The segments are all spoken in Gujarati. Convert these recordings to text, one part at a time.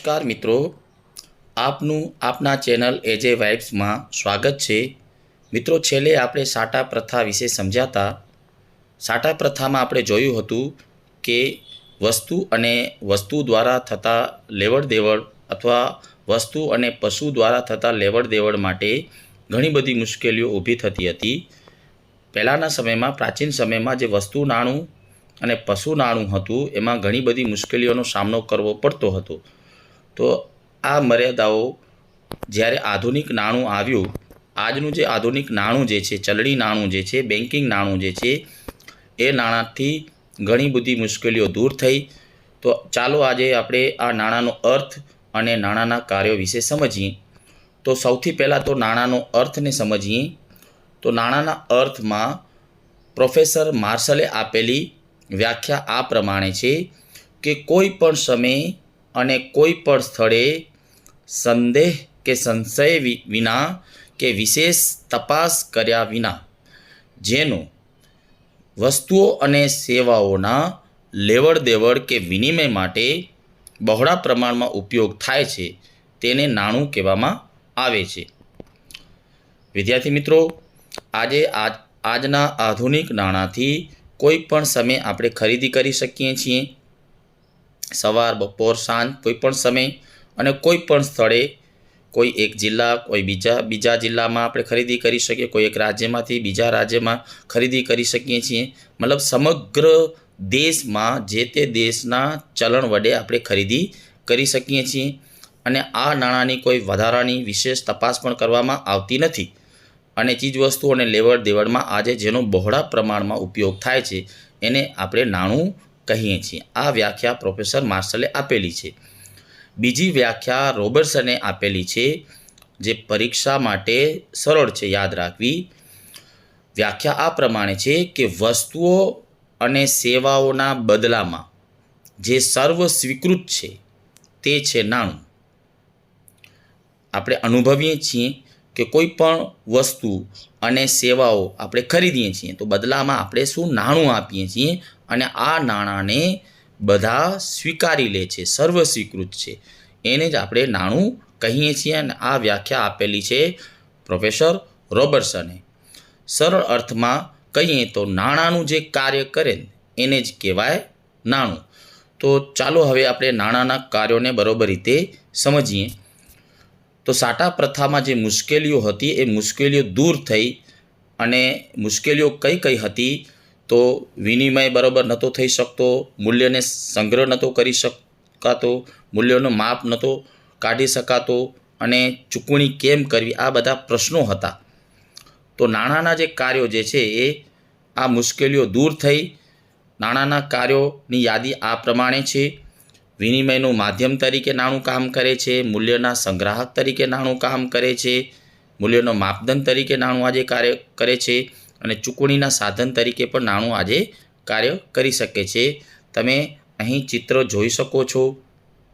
નમસ્કાર મિત્રો. આપનું આપના ચેનલ એજે વાઇબ્સમાં સ્વાગત છે. મિત્રો, છેલ્લે આપણે સાટા પ્રથા વિશે સમજાતા. સાટા પ્રથામાં આપણે જોયું હતું કે વસ્તુ અને વસ્તુ દ્વારા થતા લેવડ દેવડ અથવા વસ્તુ અને પશુ દ્વારા થતા લેવડ દેવડ માટે ઘણી બધી મુશ્કેલીઓ ઊભી થતી હતી. પહેલાંના સમયમાં, પ્રાચીન સમયમાં જે વસ્તુ નાણું અને પશુ નાણું હતું, એમાં ઘણી બધી મુશ્કેલીઓનો સામનો કરવો પડતો હતો. તો આ મર્યાદાઓ જ્યારે આધુનિક નાણું આવ્યું, આજનું જે આધુનિક નાણું જે છે, ચલણી નાણું જે છે બેન્કિંગ નાણું જે છે, એ નાણાંથી ઘણી બધી મુશ્કેલીઓ દૂર થઈ. તો ચાલો આજે આપણે આ નાણાંનો અર્થ અને નાણાંના કાર્યો વિશે સમજીએ. તો સૌથી પહેલાં તો નાણાંનો અર્થને સમજીએ. તો નાણાંના અર્થમાં પ્રોફેસર માર્શલે આપેલી વ્યાખ્યા આ પ્રમાણે છે કે કોઈ પણ સમયે અને કોઈ પણ સ્થળે સંદેહ કે સંશય વિના કે વિશેષ તપાસ કર્યા વિના જેનો વસ્તુઓ અને સેવાઓના લેવડ દેવડ કે વિનિમય માટે બહોળા પ્રમાણમાં ઉપયોગ થાય છે તેને નાણું કહેવામાં આવે છે. વિદ્યાર્થી મિત્રો, આજે આજ આજના આધુનિક નાણાંથી કોઈ પણ સમયે આપણે ખરીદી કરી શકીએ છીએ. સવાર, બપોર, સાંજ, કોઈ પણ સમય અને કોઈ પણ સ્થળે કોઈ એક જિલ્લા, કોઈ બીજા બીજા જિલ્લામાં આપણે ખરીદી કરી શકીએ, કોઈ એક રાજ્યમાંથી બીજા રાજ્યમાં ખરીદી કરી શકીએ છીએ. મતલબ સમગ્ર દેશમાં જે તે દેશના ચલણ વડે આપણે ખરીદી કરી શકીએ છીએ અને આ નાણાંની કોઈ વધારાની વિશેષ તપાસ પણ કરવામાં આવતી નથી. અને ચીજવસ્તુઓને લેવડ દેવડમાં આજે જેનો બહોળા પ્રમાણમાં ઉપયોગ થાય છે, એને આપણે નાણું કહીએ છીએ. આ વ્યાખ્યા પ્રોફેસર માર્શલે આપેલી છે. બીજી વ્યાખ્યા રોબર્સને આપેલી છે, જે પરીક્ષા માટે સરળ છે યાદ રાખવી. વ્યાખ્યા આ પ્રમાણે છે કે વસ્તુઓ અને સેવાઓના બદલામાં જે સર્વ સ્વીકૃત છે તે છે નાણું. આપણે અનુભવીએ છીએ કે કોઈ પણ વસ્તુ અને સેવાઓ આપણે ખરીદીએ છીએ. તો બદલામાં આપણે શું નાણું આપીએ છીએ? અને આ નાણાંને બધા સ્વીકારી લે છે, સર્વસ્વીકૃત છે. એને જ આપણે નાણું કહીએ છીએ અને આ વ્યાખ્યા આપેલી છે પ્રોફેસર રોબર્ટસને. સરળ અર્થમાં કહીએ તો નાણાંનું જે કાર્ય કરે એને જ કહેવાય નાણું. તો ચાલો હવે આપણે નાણાંના કાર્યોને બરોબર રીતે સમજીએ. તો સાટા પ્રથામાં જે મુશ્કેલીઓ હતી, એ મુશ્કેલીઓ દૂર થઈ અને મુશ્કેલીઓ કઈ કઈ હતી? તો વિનિમય બરાબર નહોતો થઈ શકતો, મૂલ્યને સંગ્રહ નહોતો કરી શકાતો, મૂલ્યોનો માપ નહોતો કાઢી શકાતો અને ચૂકવણી કેમ કરવી, આ બધા પ્રશ્નો હતા. તો નાણાંના જે કાર્યો જે છે એ આ મુશ્કેલીઓ દૂર થઈ. નાણાંના કાર્યોની યાદી આ પ્રમાણે છે. વિનિમયનું માધ્યમ તરીકે નાણું કામ કરે છે, મૂલ્યના સંગ્રાહક તરીકે નાણું કામ કરે છે, મૂલ્યનો માપદંડ તરીકે નાણું આજે કાર્ય કરે છે. અને ચૂકવણીના સાધન તરીકે પણ નાણું આજે કાર્ય કરી શકે છે. તમે અહીં ચિત્ર જોઈ શકો છો.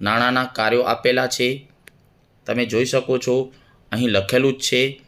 નાણાંના કાર્યો આપેલા છે. તમે જોઈ શકો છો. અહીં લખેલું જ છે,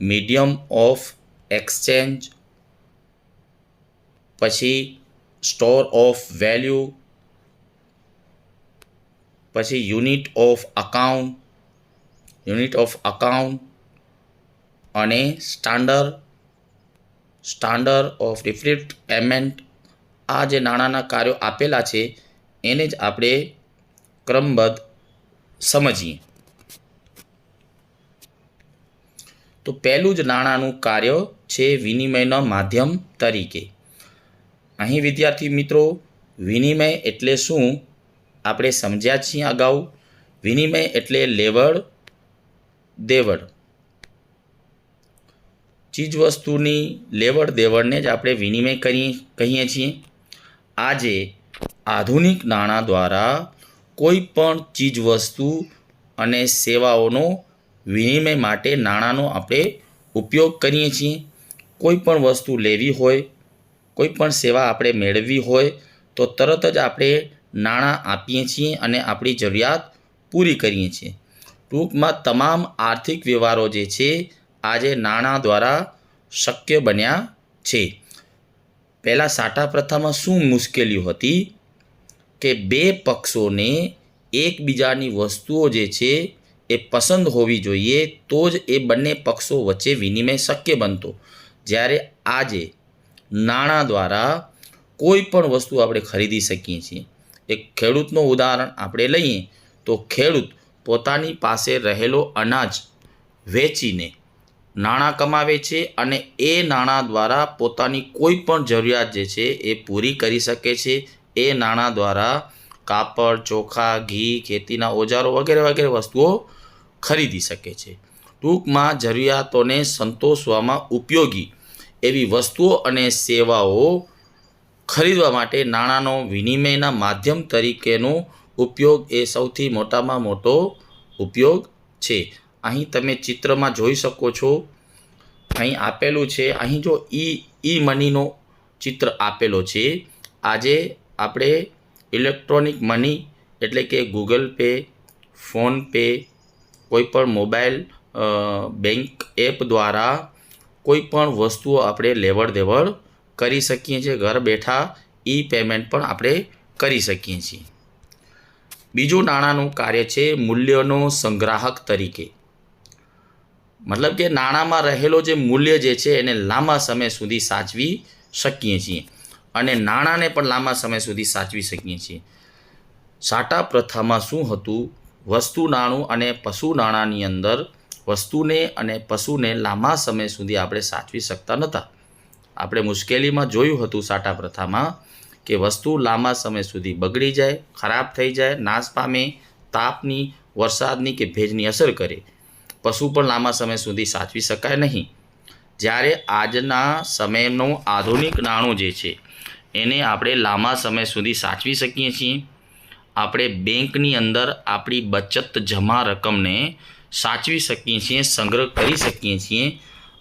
મીડિયમ ઓફ એક્સચેન્જ પછી સ્ટોર ઓફ વેલ્યુ પછી unit of account unit of account અને standard standard of deferred payment આ જે નાણાંના કાર્યો આપેલા છે, એને જ આપણે ક્રમબદ્ધ સમજીએ. તો પહેલું જ નાણાંનું કાર્ય છે વિનિમયના માધ્યમ તરીકે. અહીં વિદ્યાર્થી મિત્રો, વિનિમય એટલે શું? આપણે સમજ્યા છીએ અગાઉ. વિનિમય એટલે લેવડ દેવડ ચીજવસ્તુની લેવડ દેવડને જ આપણે વિનિમય કરીએ, કહીએ છીએ. આજે આધુનિક નાણાં દ્વારા કોઈ પણ ચીજવસ્તુ અને સેવાઓનો વિનિમય માટે નાણાંનો આપણે ઉપયોગ કરીએ છીએ. કોઈ પણ વસ્તુ લેવી હોય, કોઈ પણ સેવા આપણે મેળવવી હોય, તો તરત જ આપણે નાણાં આપીએ છીએ અને આપણી જરૂરિયાત પૂરી કરીએ છીએ. ટૂંકમાં તમામ આર્થિક વ્યવહારો જે છે આજે નાણાં દ્વારા શક્ય બન્યા છે. પહેલાં સાટા પ્રથામાં શું મુશ્કેલીઓ હતી? કે બે પક્ષોને એકબીજાની વસ્તુઓ જે છે એ પસંદ હોવી જોઈએ, તો જ એ બંને પક્ષો વચ્ચે વિનિમય શક્ય બનતો. જ્યારે આજે નાણાં દ્વારા કોઈ પણ વસ્તુ આપણે ખરીદી શકીએ છીએ. એક ખેડૂતનું ઉદાહરણ આપણે લઈએ, તો ખેડૂત પોતાની પાસે રહેલો અનાજ વેચીને નાણાં કમાવે છે અને એ નાણાં દ્વારા પોતાની કોઈ પણ જરૂરિયાત જે છે એ પૂરી કરી શકે છે. એ નાણાં દ્વારા કાપડ, ચોખા, ઘી, ખેતીના ઓજારો વગેરે વગેરે વસ્તુઓ ખરીદી શકે છે. ટૂંકમાં જરૂરિયાતોને સંતોષવામાં ઉપયોગી એવી વસ્તુઓ અને સેવાઓ ખરીદવા માટે નાણાંનો વિનિમયના માધ્યમ તરીકેનો ઉપયોગ એ સૌથી મોટામાં મોટો ઉપયોગ છે. અહીં તમે ચિત્રમાં જોઈ શકો છો. અહીં આપેલું છે, અહીં જો ઈ ઈ મનીનો ચિત્ર આપેલો છે, આજે આપણે ઇલેક્ટ્રોનિક મની એટલે કે ગૂગલ પે, ફોનપે કોઈ પણ મોબાઈલ બેંક એપ દ્વારા કોઈપણ વસ્તુઓ આપણે લેવડ દેવડ કરી શકીએ છીએ. ઘર બેઠા ઈ પેમેન્ટ પણ આપણે કરી શકીએ છીએ. બીજું નાણાંનું કાર્ય છે મૂલ્યનો સંગ્રાહક તરીકે. મતલબ કે નાણાંમાં રહેલો જે મૂલ્ય જે છે એને લાંબા સમય સુધી સાચવી શકીએ છીએ. અને નાણાંને પણ લાંબા સમય સુધી સાચવી શકીએ છીએ. સાટા પ્રથામાં શું હતું? વસ્તુ નાણું અને પશુ નાણાંની અંદર વસ્તુને અને પશુને લાંબા સમય સુધી આપણે સાચવી શકતા નહોતા. આપણે મુશ્કેલીમાં જોયું હતું સાટા પ્રથામાં કે વસ્તુ લાંબા સમય સુધી બગડી જાય, ખરાબ થઈ જાય, નાશ પામે, તાપની, વરસાદની કે ભેજની અસર કરે. પશુ પણ લાંબા સમય સુધી સાચવી શકાય નહીં. જ્યારે આજના સમયનું આધુનિક નાણું જે છે, એને આપણે લાંબા સમય સુધી સાચવી શકીએ છીએ. આપણે બેંકની અંદર આપણી બચત જમા રકમને સાચવી શકીએ છીએ, સંગ્રહ કરી શકીએ છીએ.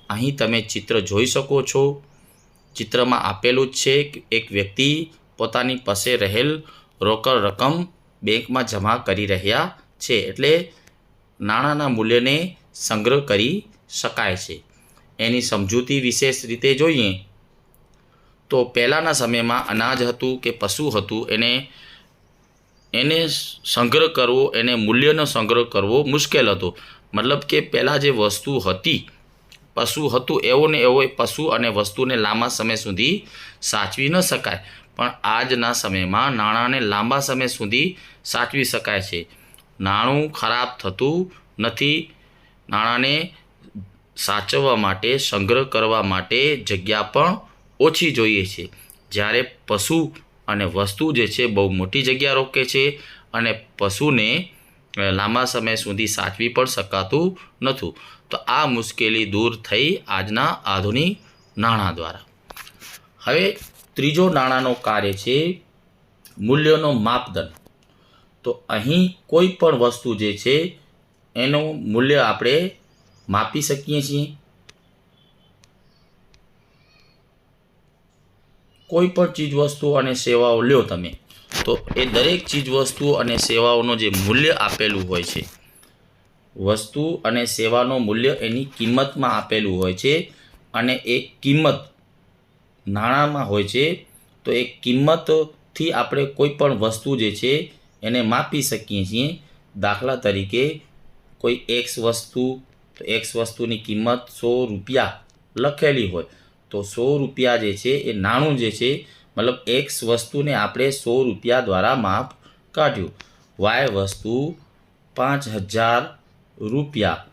અહીં તમે ચિત્ર જોઈ શકો છો. ચિત્રમાં આપેલું જ છે એક વ્યક્તિ પોતાની પાસે રહેલ રોકડ રકમ બેંકમાં જમા કરી રહ્યા છે. એટલે નાણાંના મૂલ્યને સંગ્રહ કરી શકાય છે. એની સમજૂતી વિશેષ રીતે જોઈએ તો પહેલાંના સમયમાં અનાજ હતું કે પશુ હતું એને એને સંગ્રહ કરવો, એને મૂલ્યનો સંગ્રહ કરવો મુશ્કેલ હતો. મતલબ કે પહેલાં જે વસ્તુ હતી, પશુ હતું એવો ને એવો પશુ અને વસ્તુને લાંબા સમય સુધી સાચવી ન શકાય. પણ આજના સમયમાં નાણાંને લાંબા સમય સુધી સાચવી શકાય છે. નાણું ખરાબ થતું નથી. નાણાંને સાચવવા માટે, સંગ્રહ કરવા માટે જગ્યા પણ ઓછી જોઈએ છે. જ્યારે પશુ અને વસ્તુ જે છે બહુ મોટી જગ્યા રોકે છે અને પશુને લાંબા સમય સુધી સાચવી પણ શકાતું નથી. તો આ મુશ્કેલી દૂર થઈ આજના આધુનિક નાણાં દ્વારા. હવે ત્રીજો નાણાંનો કાર્ય છે મૂલ્યનો માપદંડ. તો અહીં કોઈ પણ વસ્તુ જે છે, એનું મૂલ્ય આપણે માપી શકીએ છીએ. કોઈ પણ ચીજવસ્તુ અને સેવાઓ લ્યો તમે, તો એ દરેક ચીજવસ્તુ અને સેવાઓનું જે મૂલ્ય આપેલું હોય છે, વસ્તુ અને સેવાનું મૂલ્ય એની કિંમતમાં આપેલું હોય છે, અને એ કિંમત નાણાંમાં હોય છે, તો એ કિંમતથી આપણે કોઈ પણ વસ્તુ જે છે એને માપી શકીએ છીએ. દાખલા તરીકે કોઈ એક્સ વસ્તુ, તો એક્સ વસ્તુની કિંમત સો રૂપિયા લખેલી હોય. તો સો રૂપિયા જે છે એ નાણું જે છે, મતલબ એક્સ વસ્તુને આપણે સો રૂપિયા દ્વારા માપ કાઢ્યું. વાય વસ્તુ પાંચ હજાર રૂપિયા.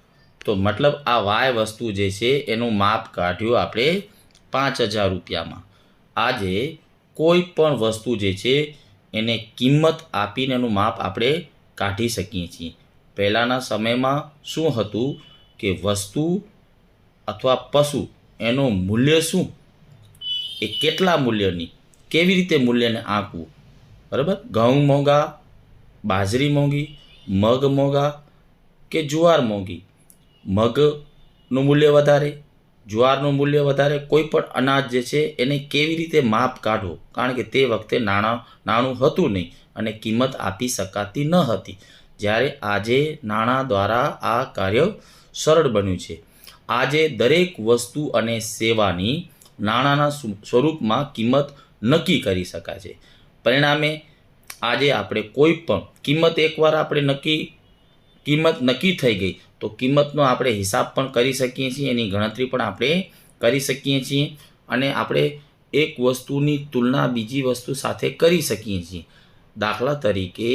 તો મતલબ આ વાય વસ્તુ જે છે એનું માપ કાઢ્યું આપણે પાંચ હજાર રૂપિયામાં. આજે કોઈ પણ વસ્તુ જે છે એને કિંમત આપીને એનું માપ આપણે કાઢી શકીએ છીએ. પહેલાંના સમયમાં શું હતું કે વસ્તુ અથવા પશુ એનું મૂલ્ય શું? એ કેટલા મૂલ્યની? કેવી રીતે મૂલ્યને આંકવું? બરાબર? ઘઉં મોંઘા, બાજરી મોંઘી, મગ મોંઘા કે જુવાર મોંઘી? મગનું મૂલ્ય વધારે જુવારનું મૂલ્ય વધારે કોઈ પણ અનાજ જે છે એને કેવી રીતે માપ કાઢવો? કારણ કે તે વખતે નાણાં, નાણું હતું નહીં અને કિંમત આપી શકાતી ન હતી. જ્યારે આજે નાણાં દ્વારા આ કાર્ય સરળ બન્યું છે. આજે દરેક વસ્તુ અને સેવાની નાણાંના સ્વરૂપમાં કિંમત નક્કી કરી શકાય છે. પરિણામે, આજે આપણે કોઈ પણ, કિંમત એકવાર આપણે નક્કી, કિંમત નક્કી થઈ ગઈ તો કિંમતનો આપણે હિસાબ પણ કરી શકીએ છીએ, એની ગણતરી પણ આપણે કરી શકીએ છીએ અને આપણે એક વસ્તુની તુલના બીજી વસ્તુ સાથે કરી શકીએ છીએ. દાખલા તરીકે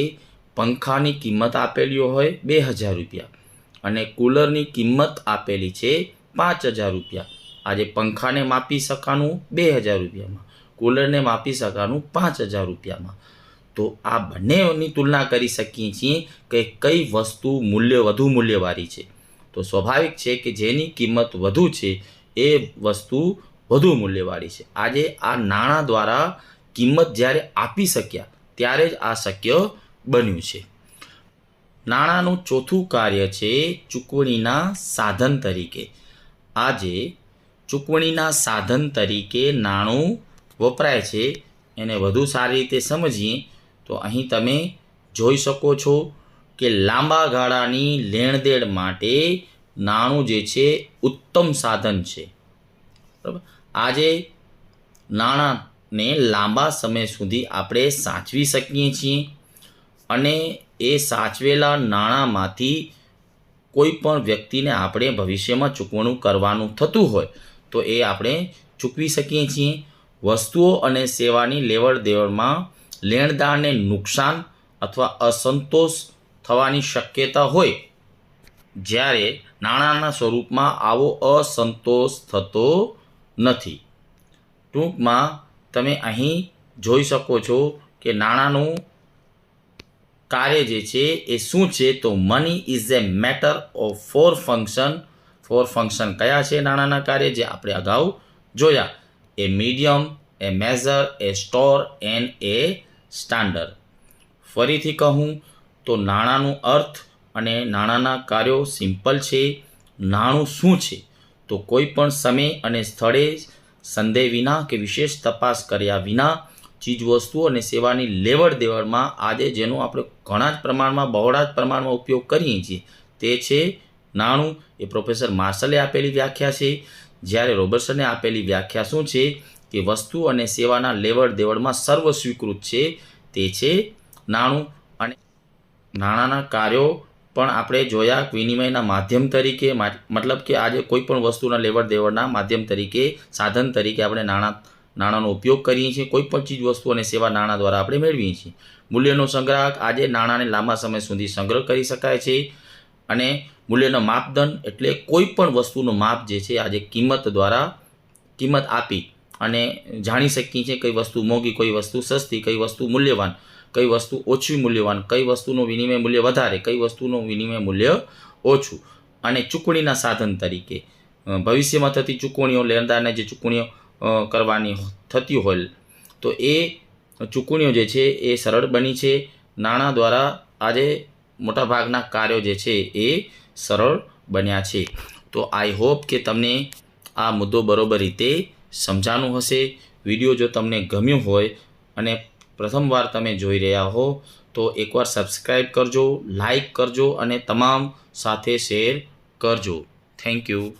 પંખાની કિંમત આપેલી હોય બે હજાર રૂપિયા અને કુલરની કિંમત આપેલી છે પાંચ હજાર રૂપિયા. આજે પંખાને માપી શકાનું બે હજાર રૂપિયામાં, કુલરને માપી શકાનું પાંચ હજાર રૂપિયામાં. તો આ બંનેની તુલના કરી શકીએ છીએ કે કઈ વસ્તુ મૂલ્ય વધુ મૂલ્યવાળી છે. તો સ્વાભાવિક છે કે જેની કિંમત વધુ છે, એ વસ્તુ વધુ મૂલ્યવાળી છે. આજે આ નાણાં દ્વારા કિંમત જ્યારે આપી શક્યા, ત્યારે જ આ શક્ય બન્યું છે. નાણાંનું ચોથું કાર્ય છે ચૂકવણીના સાધન તરીકે. આજે ચૂકવણીના સાધન તરીકે નાણું વપરાય છે. એને વધુ સારી રીતે સમજીએ તો અહીં તમે જોઈ શકો છો કે લાંબા ગાળાની લેણદેણ માટે નાણું જે છે ઉત્તમ સાધન છે. બરાબર? આજે નાણાંને લાંબા સમય સુધી આપણે સાચવી શકીએ છીએ અને એ સાચવેલા નાણાંમાંથી કોઈ પણ વ્યક્તિને આપણે ભવિષ્યમાં ચૂકવણું કરવાનું થતું હોય તો એ આપણે ચૂકવી શકીએ છીએ. વસ્તુઓ અને સેવાની લેવડ દેવડમાં લેણદારને નુકસાન અથવા અસંતોષ થવાની શક્યતા હોય, જ્યારે નાણાંના સ્વરૂપમાં આવો અસંતોષ થતો નથી. ટૂંકમાં, તમે અહીં જોઈ શકો છો કે નાણાંનું કાર્ય જે છે એ શું છે? તો money is a matter of four function four function કયા છે નાણાંના કાર્ય? જે આપણે અગાઉ જોયા. A medium a measure a store and a standard. ફરીથી કહું તો નાણાંનું અર્થ અને નાણાંના કાર્યો સિમ્પલ છે, નાણું શું છે? તો કોઈ પણ સમય અને સ્થળે સંદેહ વિના કે વિશેષ તપાસ કર્યા વિના ચીજવસ્તુઓ અને સેવાની લેવડ દેવડમાં આજે જેનો આપણે ઘણા જ પ્રમાણમાં, બહોળા જ પ્રમાણમાં ઉપયોગ કરીએ છીએ, તે છે નાણું. એ પ્રોફેસર માર્શલે આપેલી વ્યાખ્યા છે. જ્યારે રોબર્ટસને આપેલી વ્યાખ્યા શું છે? કે વસ્તુ અને સેવાના લેવડ દેવડમાં સર્વ સ્વીકૃત છે, તે છે નાણું અને નાણાંના કાર્યો પણ આપણે જોયા વિનિમયના માધ્યમ તરીકે મતલબ કે આજે કોઈ પણ વસ્તુના લેવડ દેવડના માધ્યમ તરીકે, સાધન તરીકે આપણે નાણાં, નાણાંનો ઉપયોગ કરીએ છીએ, કોઈ પણ ચીજ, વસ્તુ અને સેવા નાણાં દ્વારા આપણે મેળવીએ છીએ. મૂલ્યનો સંગ્રાહક આજે નાણાંને લાંબા સમય સુધી સંગ્રહ કરી શકાય છે અને મૂલ્યનો માપદંડ એટલે કોઈ પણ વસ્તુનું માપ જે છે, આજે કિંમત દ્વારા કિંમત આપી અને જાણી શકીએ છીએ કઈ વસ્તુ મોંઘી, કઈ વસ્તુ સસ્તી, કઈ વસ્તુ મૂલ્યવાન, કઈ વસ્તુ ઓછી મૂલ્યવાન, કઈ વસ્તુનું વિનિમય મૂલ્ય વધારે, કઈ વસ્તુનું વિનિમય મૂલ્ય ઓછું. અને ચૂકવણીના સાધન તરીકે ભવિષ્યમાં થતી ચૂકવણીઓ, લેણદારને જે ચૂકવણીઓ કરવાની થતી હોય, તો એ ચૂકવણીઓ જે છે એ સરળ બની છે. નાણાં દ્વારા આજે મોટાભાગના કાર્યો જે છે એ સરળ બન્યા છે. તો આઈ હોપ કે તમને આ મુદ્દો બરોબર રીતે સમજાનું હશે? વીડિયો જો તમને ગમ્યો હોય અને પ્રથમવાર તમે જોઈ રહ્યા હો, તો એકવાર સબસ્ક્રાઈબ કરજો લાઈક કરજો અને તમામ સાથે શેર કરજો. Thank you